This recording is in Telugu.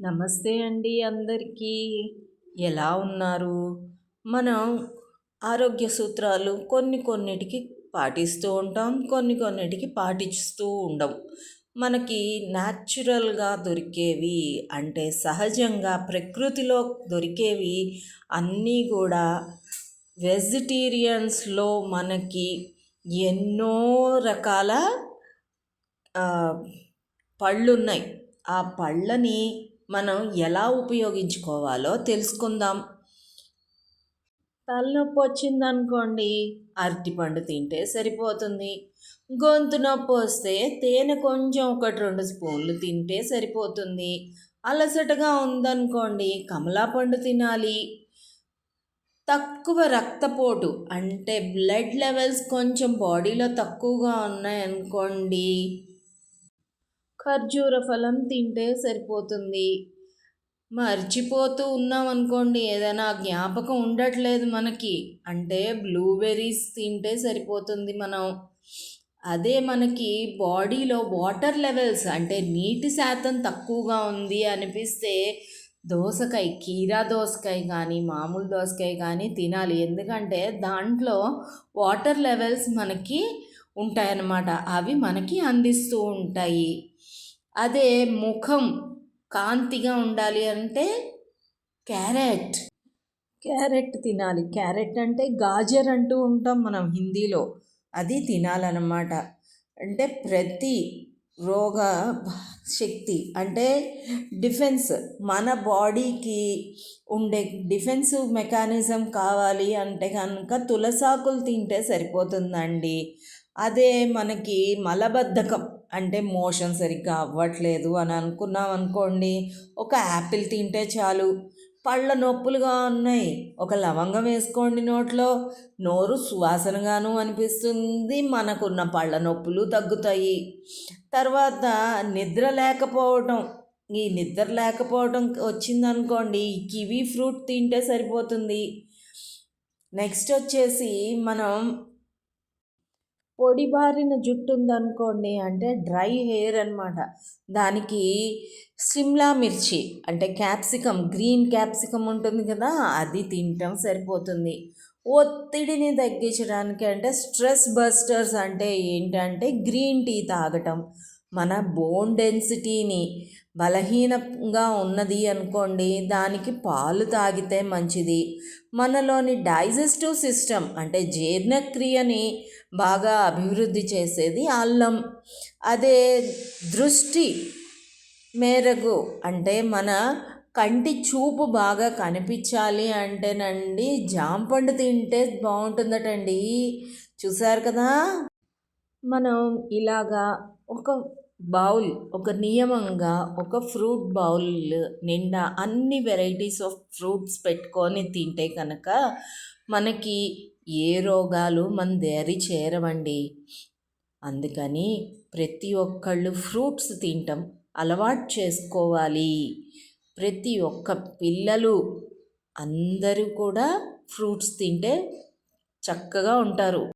నమస్తే అండి అందరికీ. ఎలా ఉన్నారు? మనం ఆరోగ్య సూత్రాలు కొన్ని కొన్నిటికి పాటిస్తూ ఉంటాం కొన్ని కొన్నిటికి పాటిస్తూ ఉండం. మనకి న్యాచురల్గా దొరికేవి అంటే సహజంగా ప్రకృతిలో దొరికేవి అన్నీ కూడా వెజిటేరియన్స్లో మనకి ఎన్నో రకాల పళ్ళు ఉన్నాయి ఆ పళ్ళని మనం ఎలా ఉపయోగించుకోవాలో తెలుసుకుందాం. తలనొప్పి వచ్చిందనుకోండి అరటిపండు తింటే సరిపోతుంది. గొంతు నొప్పి వస్తే తేనె కొంచెం ఒకటి రెండు స్పూన్లు తింటే సరిపోతుంది. అలసటగా ఉందనుకోండి కమలా పండు తినాలి. తక్కువ రక్తపోటు అంటే బ్లడ్ లెవెల్స్ కొంచెం బాడీలో తక్కువగా ఉన్నాయనుకోండి ఖర్జూర ఫలం తింటే సరిపోతుంది. మర్చిపోతూ ఉన్నాం అనుకోండి ఏదైనా జ్ఞాపకం ఉండట్లేదు మనకి. అంటే బ్లూబెర్రీస్ తింటే సరిపోతుంది మనం. అదే మనకి బాడీలో వాటర్ లెవెల్స్ అంటే నీటి శాతం తక్కువగా ఉంది అనిపిస్తే దోసకాయ కీరా దోసకాయ కానీ మామూలు దోసకాయ కానీ తినాలి. ఎందుకంటే దాంట్లో వాటర్ లెవెల్స్ మనకి ఉంటాయన్నమాట. అవి మనకి అందిస్తూ ఉంటాయి. అదే ముఖం కాంతిగా ఉండాలి అంటే క్యారెట్. క్యారెట్ తినాలి. క్యారెట్ అంటే గాజర్ అంటూ ఉంటాం మనం హిందీలో. అది తినాలన్నమాట. అంటే ప్రతి రోగ శక్తి అంటే డిఫెన్స్. మన బాడీకి ఉండే డిఫెన్సివ్ మెకానిజం కావాలి అంటే కనుక తులసాకులు తింటే సరిపోతుందండి. అదే మనకి మలబద్ధకం. అంటే మోషన్ సరిగ్గా అవ్వట్లేదు అని అనుకున్నాం అనుకోండి ఒక యాపిల్ తింటే చాలు. పళ్ళ నొప్పులుగా ఉన్నాయి. ఒక లవంగం వేసుకోండి నోట్లో. నోరు సువాసనగాను అనిపిస్తుంది మనకున్న పళ్ళ నొప్పులు తగ్గుతాయి. తర్వాత నిద్ర లేకపోవటం. ఈ నిద్ర లేకపోవటం వచ్చిందనుకోండి కివీ ఫ్రూట్ తింటే సరిపోతుంది. నెక్స్ట్ వచ్చేసి మనం పొడిబారిన జుట్టు ఉందనుకోండి అంటే డ్రై హెయిర్ అనమాట దానికి సిమ్లా మిర్చి అంటే క్యాప్సికమ్ గ్రీన్ క్యాప్సికమ్ ఉంటుంది కదా అది తినటం సరిపోతుంది. ఒత్తిడిని తగ్గించడానికి అంటే స్ట్రెస్ బస్టర్స్ అంటే ఏంటంటే గ్రీన్ టీ తాగటం. మన బోన్ డెన్సిటీని బలహీనంగా ఉన్నది అనుకోండి దానికి పాలు తాగితే మంచిది. మనలోని డైజెస్టివ్ సిస్టమ్ అంటే జీర్ణక్రియని బాగా అభివృద్ధి చేసేది అల్లం. అదే దృష్టి మేరకు అంటే మన కంటి చూపు బాగా కనిపించాలి అంటేనండి జాంపండు తింటే బాగుంటుందటండి. చూసారు కదా? మనం ఇలాగా ఒక బౌల్ ఒక నియమంగా ఒక ఫ్రూట్ బౌల్ నిండా అన్ని వెరైటీస్ ఆఫ్ ఫ్రూట్స్ పెట్టుకొని తింటే కనుక మనకి ఏ రోగాలు మన దారి చేరవండి. అందుకని ప్రతి ఒక్కళ్ళు ఫ్రూట్స్ తింటాం అలవాటు చేసుకోవాలి. ప్రతి ఒక్క పిల్లలు అందరూ కూడా ఫ్రూట్స్ తింటే చక్కగా ఉంటారు.